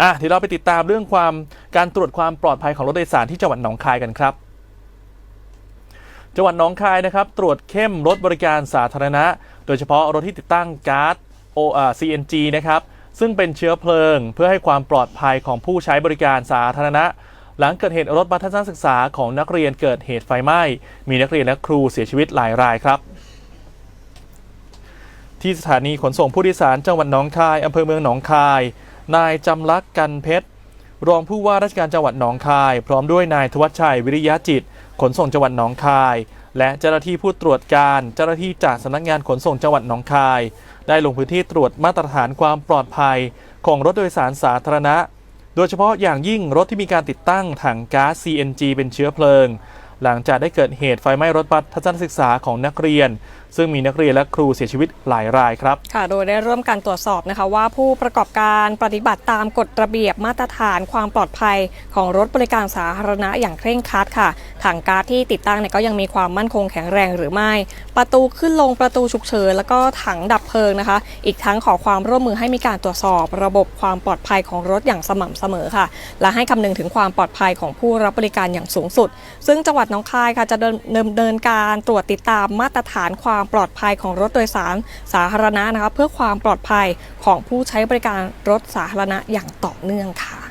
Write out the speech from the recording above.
อะเดี๋ยวเราไปติดตามเรื่องความการตรวจความปลอดภัยของรถโดยสารที่จังหวัดหนองคายกันครับจังหวัดหนองคายนะครับ ตรวจเข้มรถบริการสาธารณะ โดยเฉพาะรถที่ติดตั้งก๊าซ O อ่า CNG นะครับ ซึ่งเป็นเชื้อเพลิงเพื่อให้ความปลอดภัยของผู้ใช้บริการสาธารณะ หลังเกิดเหตุรถบัสทัศนศึกษาของนักเรียนเกิดเหตุไฟไหม้ มีนักเรียนและครูเสียชีวิตหลายรายครับ ที่สถานีขนส่งผู้โดยสารจังหวัดหนองคายอำเภอเมืองหนองคาย นายจำลักษณ์กันเพชร รองผู้ว่าราชการจังหวัดหนองคาย พร้อมด้วยนายทวัชชัยวิริยะจิต ขนส่งจังหวัดหนองคาย และเจ้าหน้าที่ผู้ตรวจการ เจ้าหน้าที่จากสำนักงานขนส่งจังหวัดหนองคาย ได้ลงพื้นที่ตรวจมาตรฐานความปลอดภัย ของรถโดยสารสาธารณะ โดยเฉพาะอย่างยิ่งรถที่มีการติดตั้งถังก๊าซ CNG เป็นเชื้อเพลิง หลังจากได้เกิดเหตุไฟไหม้รถบัสทัศนศึกษาของนักเรียน ซึ่งมีนักเรียนและครูเสียชีวิตหลายรายครับ ค่ะ โดยได้ร่วมกันตรวจสอบนะคะว่าผู้ประกอบการปฏิบัติตามกฎระเบียบมาตรฐานความปลอดภัยของรถบริการสาธารณะอย่างเคร่งครัดค่ะถังก๊าซที่ติดตั้งเนี่ยก็ยังมีความมั่นคงแข็งแรงหรือไม่ ประตูขึ้นลงประตูฉุกเฉินแล้วก็ถังดับเพลิงนะคะ อีกทั้งขอความร่วมมือให้มีการตรวจสอบ ระบบความปลอดภัยของรถอย่างสม่ำเสมอค่ะ และให้คำนึงถึงความปลอดภัยของผู้รับบริการอย่างสูงสุด ซึ่งจังหวัดน้องคายค่ะจะเดินดำเนินการตรวจติดตามมาตรฐานความปลอดภัยของรถโดยสารสาธารณะนะคะเพื่อความปลอดภัยของผู้ใช้บริการรถสาธารณะอย่างต่อเนื่องค่ะ